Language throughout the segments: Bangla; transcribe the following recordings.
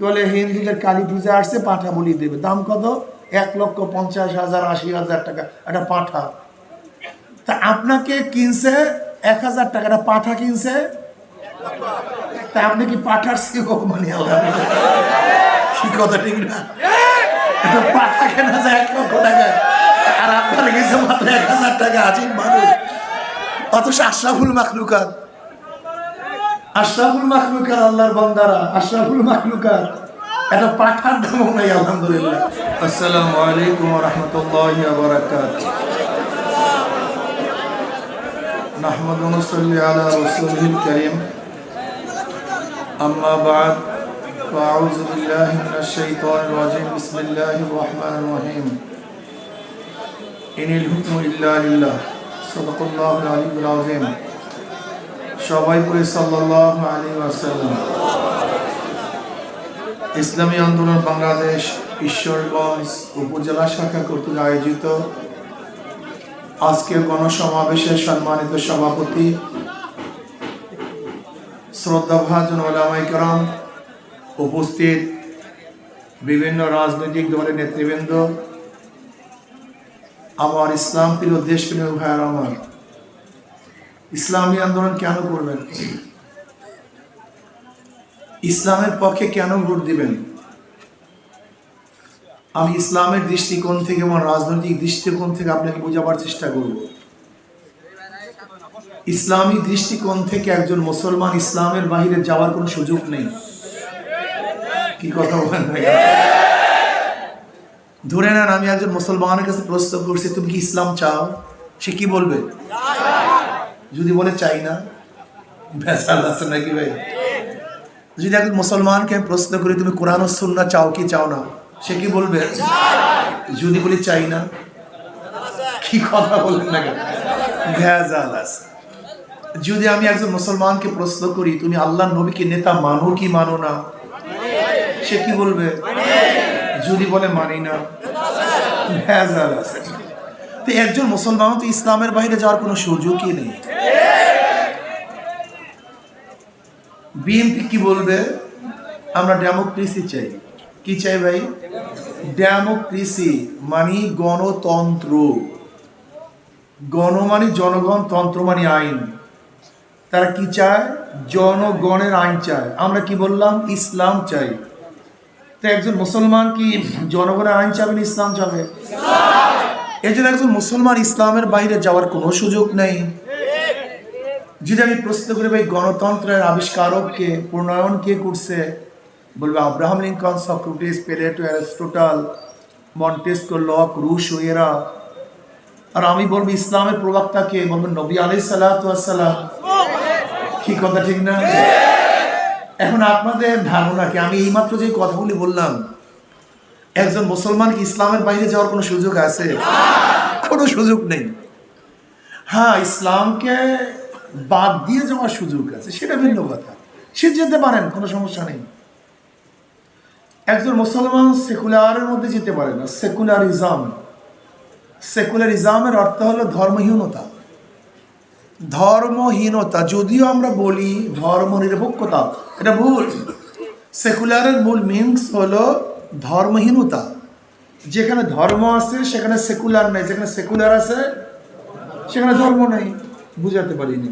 বলে হিন্দুদের কালী পূজা আসছে, পাঁঠা বলি দেবে। দাম কত? এক লক্ষ পঞ্চাশ হাজার, আশি হাজার টাকা। একটা পাঁঠা। তা আপনাকে কিনছে এক হাজার টাকা, একটা পাঁঠা কিনছে? তা আপনি কি পাঠার সিও মানে। কি কথা, ঠিক না? একটা পাঠা কেনা যায় এক লক্ষ টাকা। আর আপনার গেছে মাত্র এক হাজার টাকা আজিব মানুষ। অথচ আশরাফুল মাখলুকাত। আশরাফুল মাখলুকাত আল্লাহর বান্দারা আশরাফুল মাখলুকাত একটা পাঠার দামও নাই আলহামদুলিল্লাহ আসসালামু আলাইকুম রহমতুল্লাহ বারাকাত نحمد ونصلي على رسوله الكريم أما بعد فأعوذ بالله من الشيطان الرجيم بسم الله الرحمن الرحيم إن الحكم إلا لله صدق الله العلي العظيم সবাই পড়ে সাল্লাহ আলী ইসলামী আন্দোলন বাংলাদেশ, ঈশ্বরগঞ্জ উপজেলা শাখা কর্তৃক আয়োজিত আজকের গণসমাবেশের সম্মানিত সভাপতি শ্রদ্ধাভাজন ওলামাইকরাম উপস্থিত বিভিন্ন রাজনৈতিক দলের নেতৃবৃন্দ, আমার ইসলাম প্রিয় দেশ প্রিয় ভাইয়ার আমার। ইসলামী আন্দোলন কেন করবেন? ইসলামের পক্ষে কেন ভোট দিবেন? আমি ইসলামের দৃষ্টিকোণ থেকে আমার রাজনৈতিক দৃষ্টিকোণ থেকে আপনাকে বোঝাবার চেষ্টা করব। ইসলামী দৃষ্টিকোণ থেকে একজন মুসলমান ইসলামের বাহিরে যাওয়ার কোনো সুযোগ নেই। কি কথা ধরে নেন আমি একজন মুসলমানের কাছে প্রশ্ন করছি, তুমি কি ইসলাম চাও? সে কি বলবে? যদি বলে চাই না ভেসাল আছে নাকি ভাই? যদি একজন মুসলমানকে প্রশ্ন করি তুমি কোরআন ও সুন্নাহ চাও কি চাও না, সে কি বলবে? যদি বলি চাই না কি কথা বলবেন না কেন ভেজাল আছে। যদি আমি একজন মুসলমানকে প্রশ্ন করি, তুমি আল্লাহ নবীকে নেতা মানো কি মানো না, সে কি বলবে? যদি বলে মানি না, ভেজাল আছে। তো একজন মুসলমান তো ইসলামের বাইরে যাওয়ার কোনো সুযোগই নেই। বিএনপি কি বলবে? আমরা ডেমোক্রেসি চাই। কি চাই ভাই? ডেমোক্রেসি মানে গণতন্ত্র। গণ মানে জনগণ তন্ত্র মানে আইন। তারা কি চায়? জনগণের আইন চায়। আমরা কি বললাম? ইসলাম চাই। তো একজন মুসলমান কি জনগণের আইন চাবে না ইসলাম চাবে? এই জন্য একজন মুসলমান ইসলামের বাইরে যাওয়ার কোনো সুযোগ নেই। যদি আমি প্রশ্ন করি, ভাই, গণতন্ত্রের আবিষ্কারক কে, প্রণয়ন কে করছে? বলবে, Abraham Lincoln, Socrates Plato Aristotle Montesquieu, Locke, Rousseau এরা। আর আমি বলব, ইসলামের প্রবক্তা কে? বলব, নবী আলাই সালাম। কি কথা, ঠিক না? এখন আপনাদের ধারণা কি? আমি এইমাত্র যে কথাগুলি বললাম, একজন মুসলমান কি ইসলামের বাইরে যাওয়ার কোনো সুযোগ আছে? কোনো সুযোগ নেই। হ্যাঁ ইসলামকে বাদ দিয়ে যাওয়ার সুযোগ আছে, সেটা ভিন্ন কথা। সে যেতে পারেন, কোনো সমস্যা নেই। একজন মুসলমান সেকুলারের মধ্যে যেতে পারে না, সেকুলারিজম। সেকুলারিজমের অর্থ হলো ধর্মহীনতা। ধর্মহীনতা, যদিও আমরা বলি ধর্ম নিরপেক্ষতা এটা ভুল। সেকুলারের মূল মিনস হলো ধর্মহীনতা। যেখানে ধর্ম আছে, সেখানে সেকুলার নেই, যেখানে সেকুলার আছে, সেখানে ধর্ম নেই। বুঝাতে পারিনি।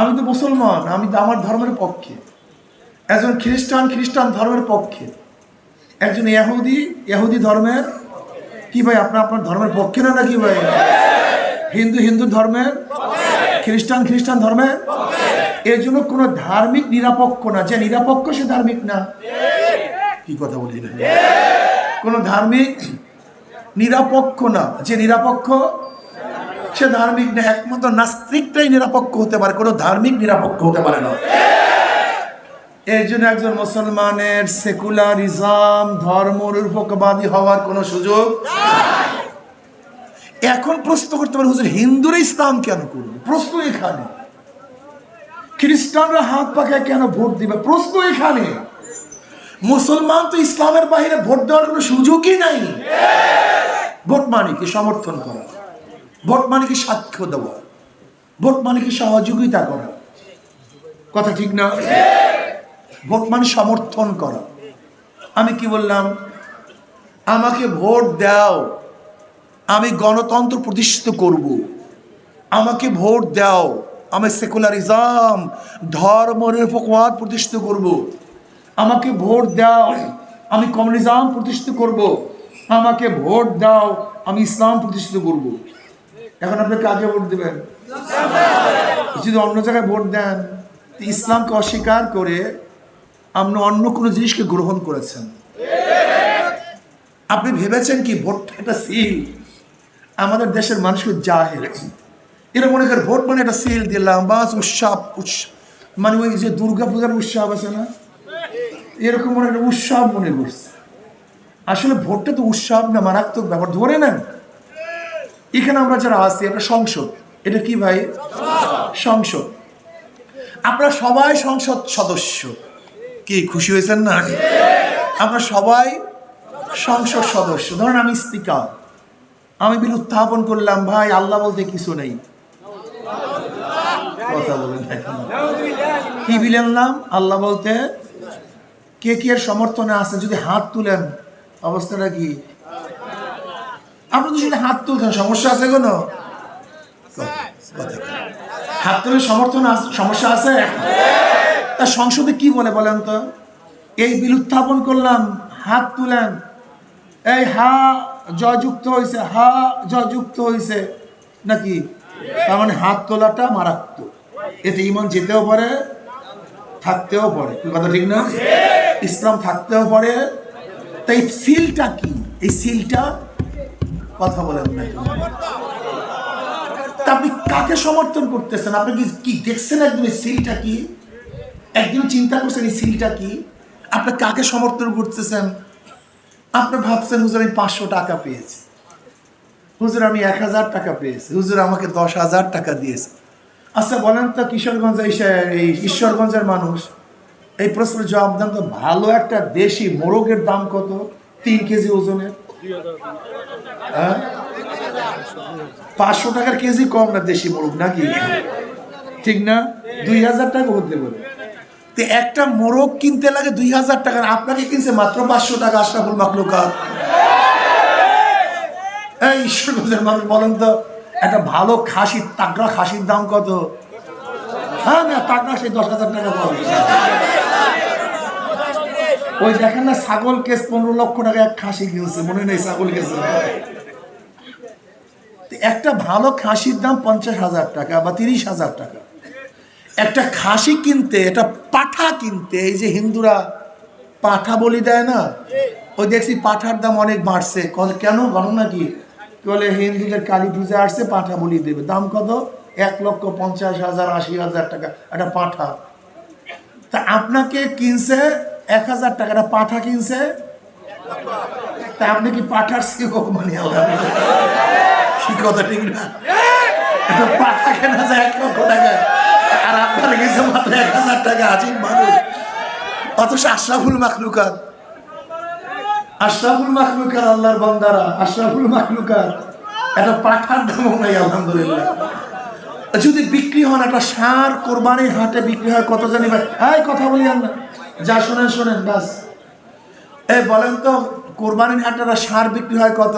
আমি তো মুসলমান, আমি তো আমার ধর্মের পক্ষে। একজন খ্রিস্টান খ্রিস্টান ধর্মের পক্ষে। একজন ইহুদি ইহুদি ধর্মের? কি ভাই, আপনার আপনার ধর্মের পক্ষে না নাকি ভাই? হিন্দু হিন্দু ধর্মের? খ্রিস্টান খ্রিস্টান ধর্মের? এর জন্য কোনো ধার্মিক নিরাপক্ষ না। যে নিরাপক্ষ, সে ধার্মিক না। কি কথা বলি কোনো ধার্মিক নিরাপক্ষ না। যে নিরাপক্ষ সে ধার্মিক না একমাত্র নাস্তিকটাই নিরাপক্ষ হতে পারে, কোনো ধার্মিক নিরাপক্ষ হতে পারে না। এই জন্য একজন মুসলমানের সেকুলারিজম ধর্ম নিরপেক্ষবাদী হওয়ার কোনো সুযোগ এখন প্রশ্ন করতে পারে, হুজুর, হিন্দুরা ইসলাম কেন করবে? প্রশ্ন এখানে। খ্রিস্টানরা হাত পাখায় কেন ভোট দিবে? প্রশ্ন এখানে। মুসলমান তো ইসলামের বাইরে ভোট দেওয়ার কোনো সুযোগই নাই। ভোট মানে কি? সমর্থন করা। ভোট মানে কি সাক্ষ্য দেওয়া? ভোট মানে কি সহযোগিতা করা? কথা ঠিক না? ভোট মানে সমর্থন করা। আমি কি বললাম? আমাকে ভোট দাও। আমি গণতন্ত্র প্রতিষ্ঠিত করব। আমাকে ভোট দাও। আমি সেকুলারিজম, ধর্ম নিরপেক্ষবাদ প্রতিষ্ঠিত করব। আমাকে ভোট দাও। আমি কমিউনিজম প্রতিষ্ঠিত করব। আমাকে ভোট দাও। আমি ইসলাম প্রতিষ্ঠিত করব। এখন আপনি কাকে ভোট দেবেন? যদি অন্য জায়গায় ভোট দেন ইসলামকে অস্বীকার করে আপনি অন্য কোনো জিনিসকে গ্রহণ করেছেন। আপনি ভেবেছেন কি ভোটটা একটা সিল? আমাদের দেশের মানুষকে জাহের এরা মনে করে ভোট মানে একটা সিল দিলাম বাস উৎসব উৎসব মানে ওই যে দুর্গা পূজার উৎসব আছে না? এরকম মনে একটা উৎসব মনে করছে। আসলে ভোটটা তো উৎসব না, মারাত্মক ব্যাপার। ধরে নেন এখানে আমরা যারা আছি একটা সংসদ। এটা কি ভাই? সংসদ। আপনারা সবাই সংসদ সদস্য। কি, খুশি হয়েছেন না? আমরা সবাই সংসদ সদস্য। ধরেন আমি স্পিকার আমি বিল উত্থাপন করলাম, ভাই, আল্লাহ বলতে কিছু নেই। কথা বলেন কি বিল আনলাম আল্লাহ বলতে, কে কি এর সমর্থনে আছে? যদি হাত তুলেন, অবস্থাটা কি? আপনি তো হাত তুলছেন সমস্যা আছে কোনো? হাত তুলে সমর্থন সমস্যা আছে? তা সংসদে কি বলে বলেন তো? এই বিল উত্থাপন করলাম, হাত তুলেন। এই হা জয়যুক্ত হয়েছে হা জয়যুক্ত হয়েছে নাকি? তার মানে হাত তোলাটা মারাত্মক। এতে ইমান যেতেও পারে, থাকতেও পারে। কথা ঠিক না? ইসলাম থাকতেও পারে। তাই সিলটা কি? এই সিলটা কথা বলেন না আপনি কাকে সমর্থন করতেছেন? আপনি কি কি দেখছেন একদম এই সিলটা কি? একদিন চিন্তা করছেন এই সিলটা কি? আপনি কাকে সমর্থন করতেছেন? আপনি ভাবছেন, হুজুর, আমি পাঁচশো টাকা পেয়েছি। হুজুর, আমি এক হাজার টাকা পেয়েছি। হুজুর, আমাকে দশ হাজার টাকা দিয়েছে। আচ্ছা বলেন তো কিশোরগঞ্জ এই ঈশ্বরগঞ্জের মানুষ, এই প্রশ্নের জবাব দেন তো, ভালো একটা দেশি মোরগের দাম কত? তিন কেজি ওজনের। পাঁচশো টাকার কেজি কম না দেশি মোরগ নাকি? ঠিক না? দুই হাজার টাকা হতে পারে। তো একটা মোরগ কিনতে লাগে দুই হাজার টাকা আপনাকে কিনছে মাত্র পাঁচশো টাকা আশরাফুল মাকলুকাত এই ঈশ্বরগঞ্জের মানুষ, বলেন তো, একটা ভালো খাসি তাগড়া খাসির দাম কত? হ্যাঁ না, তাগড়া সেই দশ হাজার টাকা পাবে ওই দেখেন না, ছাগল কেস পনেরো লক্ষ টাকা এক খাসি কিনছে মনে নেই ছাগল কেস একটা ভালো খাসির দাম পঞ্চাশ হাজার টাকা বা তিরিশ হাজার টাকা। একটা খাসি কিনতে, একটা পাঠা কিনতে, এই যে হিন্দুরা পাঠা বলি দেয় না, ওই দেখছি পাঠার দাম অনেক বাড়ছে। কেন? ঘটনা কি? বলে হিন্দুদের কালী পূজা আসছে, পাঠা বলি দেবে। দাম কত? এক লক্ষ পঞ্চাশ হাজার, আশি হাজার টাকা, একটা পাঠা। তা আপনাকে কিনছে এক হাজার টাকা একটা পাঠা কিনছে। তা আপনি কি পাঠার সেবক মানে আল্লাহ? কি কথা, ঠিক না? একটা পাঠা কেনা যায় এক লক্ষ টাকা। আর আপনার মাত্র এক হাজার টাকা মানুষ। অথচ আশরাফুল মাখলুকাত। আশরাফুল মাখলুকাত আল্লাহর বান্দারা, আশরাফুল মাখলুকাত। একটা পাঠার দামও নাই, আলহামদুলিল্লাহ। যদি বিক্রি হন, একটা সার কোরবানির হাটে বিক্রি হয়, কত জানি ভাই? হ্যাঁ কথা বলি না। যা শোনেন শোনেন, বাস। এই বলেন তো, কোরবানির হাটে সার বিক্রি হয় কত?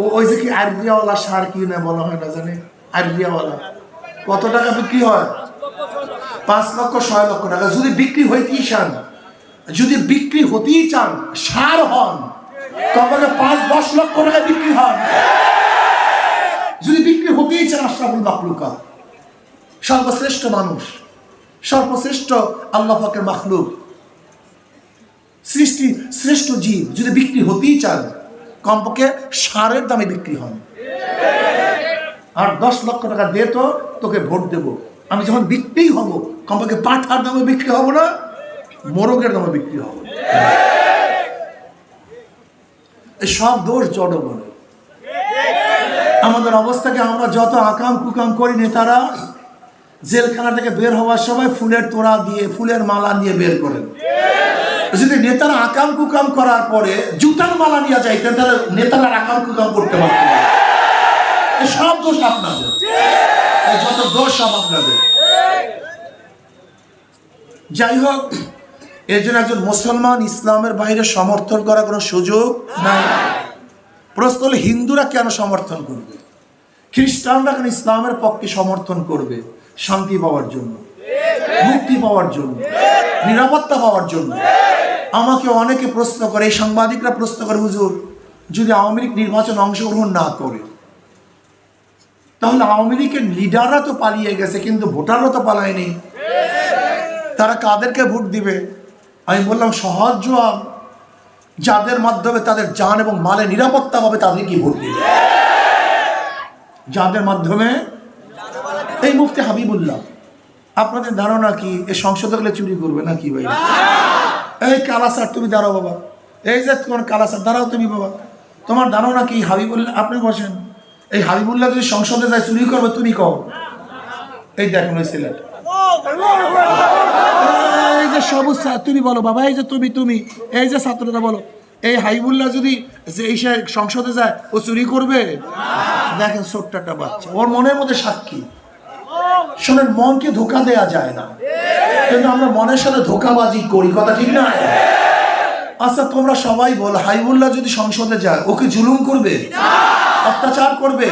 ও, ওই যে কি আরবিয়াওয়ালা সার কি না বলা হয় না জানি? আরবিয়াওয়ালা কত টাকা বিক্রি হয়? পাঁচ লক্ষ, ছয় লক্ষ টাকা। যদি বিক্রি হইতেই চান, যদি বিক্রি হতেই চান, সার হন তবে পাঁচ, দশ লক্ষ টাকা বিক্রি হন। যদি বিক্রি হতেই চান, আশরাফুল মাকলুকা সর্বশ্রেষ্ঠ মানুষ। সর্বশ্রেষ্ঠ আল্লাহ ফাকের মাখলুক। সৃষ্টি, শ্রেষ্ঠ জীব যদি বিক্রি হতেই চান, কমপক্ষে সারের দামে বিক্রি হন। আর দশ লক্ষ টাকা দে তো তোকে ভোট দেব। আমি যখন বিক্রিই হব, কমপক্ষে পাঠার দামে বিক্রি হব না, মোরগের দামে বিক্রি হব। সব দোষ জড়বনের আমাদের অবস্থাকে আমরা যত আকাম কুকাম করি নেতারা জেলখানা থেকে বের হওয়ার সময় ফুলের তোড়া দিয়ে, ফুলের মালা নিয়ে বের করেন। যদি নেতারা আকাম কুকাম করার পরে জুতার মালা নিয়ে যাইতেন, তাহলে নেতারা আকাম কুকাম করতে পারতেন সব দোষ আপনাদের। যত দোষ সব আপনাদের। যাই হোক, এর জন্য একজন মুসলমান ইসলামের বাইরে সমর্থন করার কোনো সুযোগ নাই। প্রশ্ন হলো, হিন্দুরা কেন সমর্থন করবে? খ্রিস্টানরা কেন ইসলামের পক্ষে সমর্থন করবে? শান্তি পাওয়ার জন্য, মুক্তি পাওয়ার জন্য, নিরাপত্তা পাওয়ার জন্য। আমাকে অনেকে প্রশ্ন করে, এই সাংবাদিকরা প্রশ্ন করে, হুজুর, যদি আওয়ামী লীগ নির্বাচন অংশগ্রহণ না করে, তাহলে আওয়ামী লীগের লিডাররা তো পালিয়ে গেছে, কিন্তু ভোটাররা তো পালায়নি। তারা কাদেরকে ভোট দিবে? আমি বললাম, সহজ জবাব, যাদের মাধ্যমে তাদের জান এবং মালে নিরাপত্তা পাবে তাদেরকে ভোট দিবে। যাদের মাধ্যমে এই মুফতি হাবিবুল্লাহ, আপনাদের ধারণা কি? এই সংসদে গেলে চুরি করবে না কি ভাই? এই কালাসার তুমি দাঁড়াও বাবা। এই যে তোমার কালাসার, দাঁড়াও তুমি বাবা। তোমার ধারণা কি? হাবিবুল্লাহ আপনি বসেন। এই হাবিবুল্লাহ যদি সংসদে যায় চুরি করবে, তুমি কও। এই দেখুন ওই সিলেট। এই যে সবুজ তুমি বলো বাবা, এই যে তুমি তুমি, এই যে ছাত্ররা বলো। এই হাইবুল্লাহ যদি যে এই সংসদে যায়, ও চুরি করবে? দেখেন ছোট্ট একটা বাচ্চা। ওর মনের মধ্যে সাক্ষী। শোনেন, মনকে ধোকা দেয়া যায় না। কিন্তু আমরা মনের সাথে ধোকাবাজি করি, কথা ঠিক না? আচ্ছা তোমরা সবাই বল হাইবুল্লাহ যদি সংসদে যায় ওকে জুলুম করবে? অত্যাচার করবে?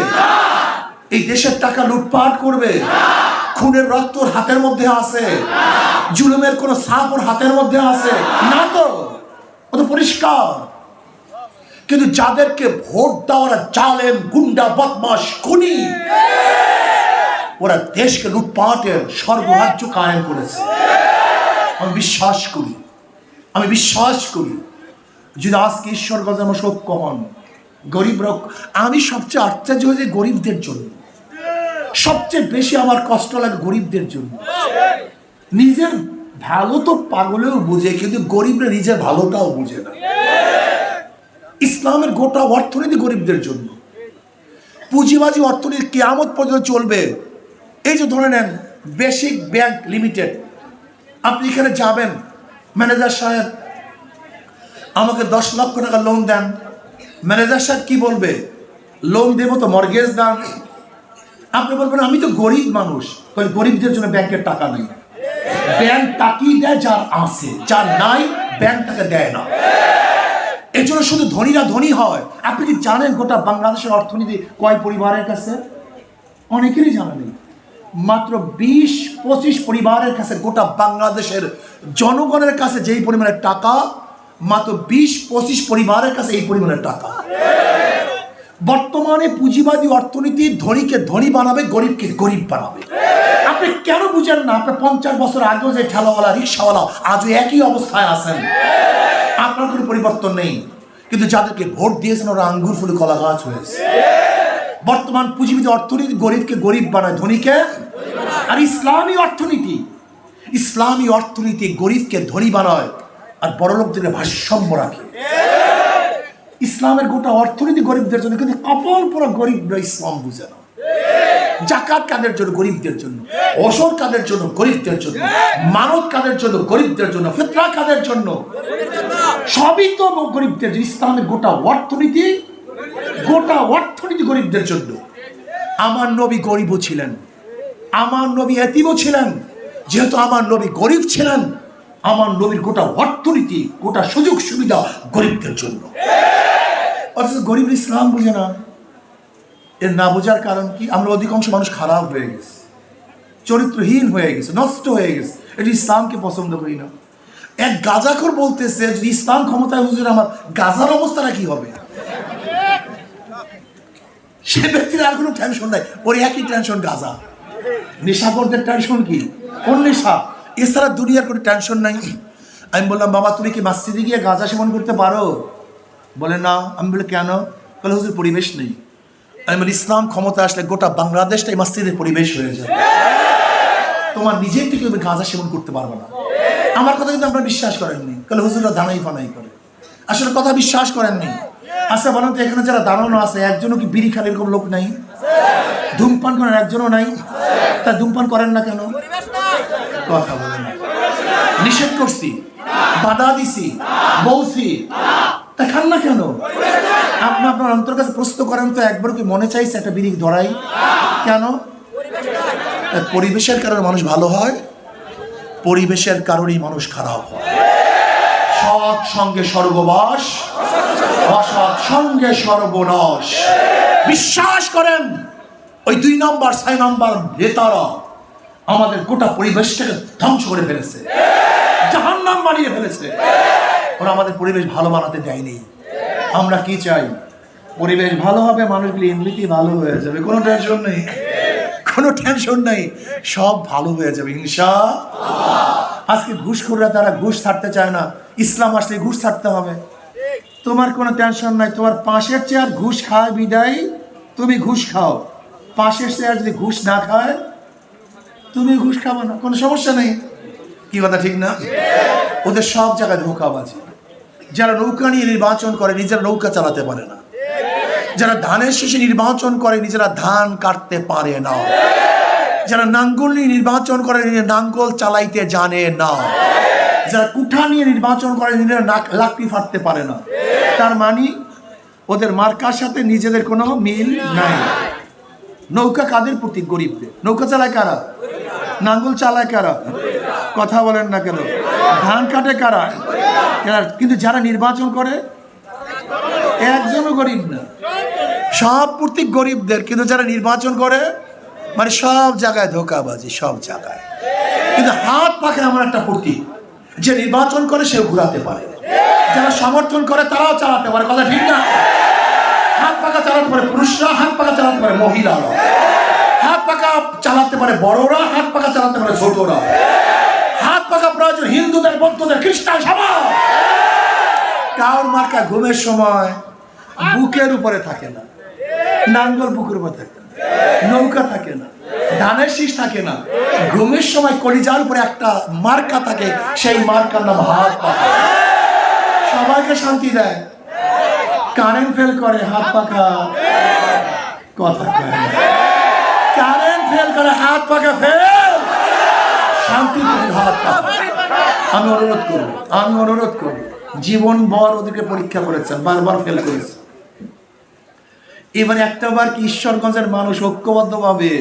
এই দেশের টাকা লুটপাট করবে? খুনের রক্ত ওর হাতের মধ্যে আছে। জুলুমের কোন সাপ ওর হাতের মধ্যে আছে। না তো? ও তো পরিষ্কার। কিন্তু যাদেরকে ভোট দেওয়ারা জালেম, গুন্ডা বদমাস খুনি ওরা দেশকে লুটপাটের সর্বরাজ্য কায়েম করেছে। আমি বিশ্বাস করি, আমি বিশ্বাস করি, যদি আজকে ঈশ্বর আমার সত্য হন, গরিব আমি সবচেয়ে আশ্চর্য হয়েছে গরিবদের জন্য। সবচেয়ে বেশি আমার কষ্ট লাগে গরিবদের জন্য। নিজের ভালো তো পাগলেও বুঝে, কিন্তু গরিবরা নিজের ভালোটাও বুঝে না। ইসলামের গোটা অর্থনীতি গরিবদের জন্য। পুঁজিবাজি অর্থনীতি কেয়ামত পর্যন্ত চলবে। এই যে ধরে নেন বেসিক ব্যাংক লিমিটেড আপনি এখানে যাবেন ম্যানেজার সাহেব আমাকে দশ লক্ষ টাকা লোন দেন। ম্যানেজার সাহেব কি বলবে? লোন দেবো তো মর্গেজ দান। আপনি বলবেন, আমি তো গরিব মানুষ। তাহলে গরিবদের জন্য ব্যাংকের টাকা নেই। ব্যাংক তাকিয়ে দেয় যার আছে। যার নাই ব্যাংক তাকে দেয় না। এর জন্য শুধু ধনীরা ধনী হয়। আপনি কি জানেন গোটা বাংলাদেশের অর্থনীতি কয় পরিবারের কাছে? অনেকেরই জানা নেই। মাত্র বিশ, পঁচিশ পরিবারের কাছে গোটা বাংলাদেশের জনগণের কাছে যেই পরিমাণের টাকা, মাত্র বিশ, পঁচিশ পরিবারের কাছে এই পরিমাণের টাকা। বর্তমানে পুঁজিবাদী অর্থনীতি ধনীকে ধনী বানাবে, গরিবকে গরিব বানাবে। আপনি কেন বুঝেন না আপনার পঞ্চাশ বছর আগেও যে ঠেলাওয়ালা, রিক্সাওয়ালা আজও একই অবস্থায় আছেন? আপনার কোনো পরিবর্তন নেই। কিন্তু যাদেরকে ভোট দিয়েছেন, ওরা আঙ্গুর ফুলে কলা গাছ হয়েছে। বর্তমান পুঁজিবিদ অর্থনীতি গরিবকে গরিব বানায়, ধনীকে আর ইসলামী অর্থনীতি। ইসলামী অর্থনীতি গরিবকে ধনী বানায় আর বড় লোকদেরকে ভারসাম্য রাখে। ইসলামের গোটা অর্থনীতি গরিবদের জন্য, কিন্তু কপাল পুরো গরিবরা ইসলাম বুঝে না। জাকাত কাদের জন্য? গরিবদের জন্য। অসর কাদের জন্য? গরিবদের জন্য। মানব কাদের জন্য? গরিবদের জন্য। ফিতরা কাদের জন্য? সবই তো গরিবদের। ইসলামের গোটা অর্থনীতি গোটা অর্থনীতি গরিবদের জন্য। আমার নবী গরিবও ছিলেন। আমার নবী এতিমও ছিলেন। যেহেতু আমার নবী গরিব ছিলেন, আমার নবীর গোটা অর্থনীতি, গোটা সুযোগ সুবিধা গরিবদের জন্য। অথচ গরিব ইসলাম বুঝে না। এর না বোঝার কারণ কি? আমরা অধিকাংশ মানুষ খারাপ হয়ে গেছে। চরিত্রহীন হয়ে গেছে, নষ্ট হয়ে গেছে। এটি ইসলামকে পছন্দ করি না। এক গাজাখর বলতেছে, যদি ইসলাম ক্ষমতায়, হুজুর, আমার গাজার অবস্থাটা কি হবে? সে ব্যক্তির আর কোনো টেনশন নাই। ওর একই টেনশন গাজা। নেশাকরদের টেনশন কি? কোন নেশা? এছাড়া দুনিয়ার কোনো টেনশন নাই। আমি বললাম, বাবা, তুমি কি মাসজিদে গিয়ে গাঁজা সেবন করতে পারো? বলে, না। আমি বলে কেন? বলে, হুজুর, পরিবেশ নেই। আমি বলি, ইসলাম ক্ষমতা আসলে গোটা বাংলাদেশটাই মাসজিদের পরিবেশ হয়ে যাবে। তোমার নিজের থেকে তুমি গাঁজা সেবন করতে পারবে না। আমার কথা কিন্তু আপনারা বিশ্বাস করেননি। তাহলে হুজুররা দানাই ফানাই করে। আসলে কথা বিশ্বাস করেননি। আচ্ছা বলেন তো এখানে যারা দাঁড়ানো আছে, একজনও কি বিড়ি খান এরকম লোক নাই? ধূমপান করেন একজনও নাই? তা ধূমপান করেন না কেন? কথা বলেন। নিষেধ করছি। বাধা দিছি। বলছি। তা খান না কেন? আপনি আপনার অন্তর কাছে প্রশ্ন করেন তো একবার কি মনে চাইছে একটা বিড়ি ধরাই? কেন? পরিবেশের কারণে মানুষ ভালো হয়, পরিবেশের কারণেই মানুষ খারাপ হয়। সৎ সঙ্গে স্বর্গবাস। সঙ্গে সর্বনাশ। বিশ্বাস করেন, ওই দুই নম্বর, ছয় নম্বর নেতারা আমাদের গোটা পরিবেশটাকে ধ্বংস করে ফেলেছে। জাহান্নাম বানিয়ে ফেলেছে। ওরা আমাদের পরিবেশ ভালো বানাতে দেয়নি। আমরা কি চাই? পরিবেশ ভালো হবে, মানুষগুলি এমনিতেই ভালো হয়ে যাবে। কোনো টেনশন নেই। কোনো টেনশন নেই। সব ভালো হয়ে যাবে হিংসা আজকে ঘুষখোররা তারা ঘুষ ছাড়তে চায় না। ইসলাম আসলে ঘুষ ছাড়তে হবে। তোমার কোনো টেনশন নাই, তোমার পাশের চেয়ার ঘুষ খায়, বিদায়। তুমি ঘুষ খাও। পাশের চেয়ার যদি ঘুষ না খায়, তুমি ঘুষ খাব না, কোনো সমস্যা নেই। কি কথা, ঠিক না? ওদের সব জায়গায় ধোকাবাজি যারা নৌকা নিয়ে নির্বাচন করে, নিজেরা নৌকা চালাতে পারে না। যারা ধানের শেষে নির্বাচন করে, নিজেরা ধান কাটতে পারে না। যারা নাঙ্গল নিয়ে নির্বাচন করে, নিজের নাঙ্গল চালাইতে জানে না। যারা কুঠা নিয়ে নির্বাচন করে, নিজেরা নাক- লাকড়ি ফাটতে পারে না। তার মানে ওদের মার্কার সাথে নিজেদের কোনো মিল নাই। নৌকা কাদের প্রতি গরিবদের নৌকা চালায় কারা? নাঙ্গল চালায় কারা? কথা বলেন না কেন? ধান কাটে কারা? কিন্তু যারা নির্বাচন করে একজনও গরিব না। সব প্রতীক গরিবদের, কিন্তু যারা নির্বাচন করে মানে সব জায়গায় ধোকাবাজি, সব জায়গায়। কিন্তু হাত পাখে আমার একটা প্রতীক। যে নির্বাচন করে সেও ঘুরাতে পারে। যারা সমর্থন করে তারাও চালাতে পারে। কথা ঠিক না? হাত পাকা চালাতে পারে পুরুষরা, হাত পাকা চালাতে পারে মহিলারা। হাত পাকা চালাতে পারে বড়রা, হাত পাকা চালাতে পারে ছোটরা। হাত পাকা প্রয়োজন হিন্দুদের, বৌদ্ধদের, খ্রিস্টান সবাই কাউর মার্কা ঘুমের সময় বুকের উপরে থাকে না। নাঙ্গল বুকের উপরে থাকে। নৌকা থাকে না ধানের শীষ থাকে না, ঘুমের সময় কলিজার উপরে একটা মার্কা থাকে, সেই মার্কার নাম হাত পাকা সবাইকে শান্তি দেয়। কারেন্ট ফেল করে, হাত পাকা কথা কারেন্ট ফেল করে, হাত পাকা ফেল। শান্তি হাত পাকা আমি অনুরোধ করব, আমি অনুরোধ করব জীবন ভর ওদেরকে পরীক্ষা করেছেন, বারবার ফেল করেছে এবার একটা বার কি ঈশ্বরগঞ্জের মানুষ ঐক্যবদ্ধ ভাবে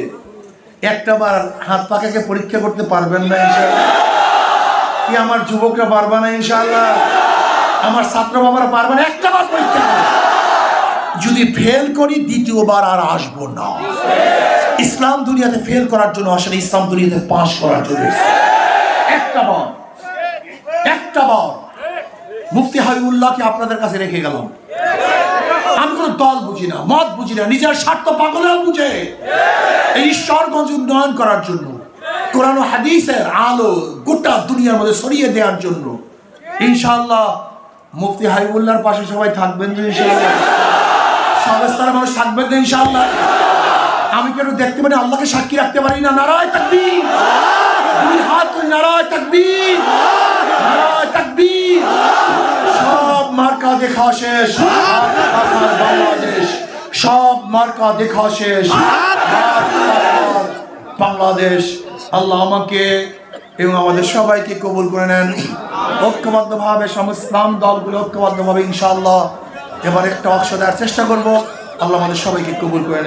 একটা বার হাত পাকাকে পরীক্ষা করতে পারবেন না ইনশাল্লাহ কি আমার যুবকরা পারবে না ইনশাল্লাহ আমার ছাত্র বাবারা পারবে না, একটা বার পরীক্ষা যদি ফেল করি, দ্বিতীয়বার আর আসব না। ইসলাম দুনিয়াতে ফেল করার জন্য আসলে ইসলাম দুনিয়াতে পাশ করার জন্য একটা বার একটা বার। মুফতি হাবিবুল্লাহকে আপনাদের কাছে রেখে গেলাম। আমি কোনো দল বুঝি না, মত বুঝি না, নিজের স্বার্থ পাগলেও বুঝে। এই ঈশ্বরগঞ্জ উন্নয়ন করার জন্য, কোরআন হাদিসের আলো গোটা দুনিয়ার মধ্যে ছড়িয়ে দেওয়ার জন্য। ইনশাআল্লাহ, মুফতি হাবিবুল্লাহর পাশে সবাই থাকবেন তো ইনশাআল্লাহ। সব মানুষ থাকবেন তো ইনশাআল্লাহ। আমি কেন দেখতে পারি আল্লাহকে সাক্ষী রাখতে পারি না? নারায় থাকবি দুই হাত নারায় থাকবি নারায় মার্কা বাংলাদেশ সব মার্কা দেখা শেষ। বাংলাদেশ, আল্লাহ আমাকে এবং আমাদের সবাইকে কবুল করে নেন। ঐক্যবদ্ধভাবে সমস্ত সমস্তাম দলগুলো ঐক্যবদ্ধভাবে ইনশাল্লাহ এবার একটা অংশ দেওয়ার চেষ্টা করব। আল্লাহ আমাদের সবাইকে কবুল করে নেন।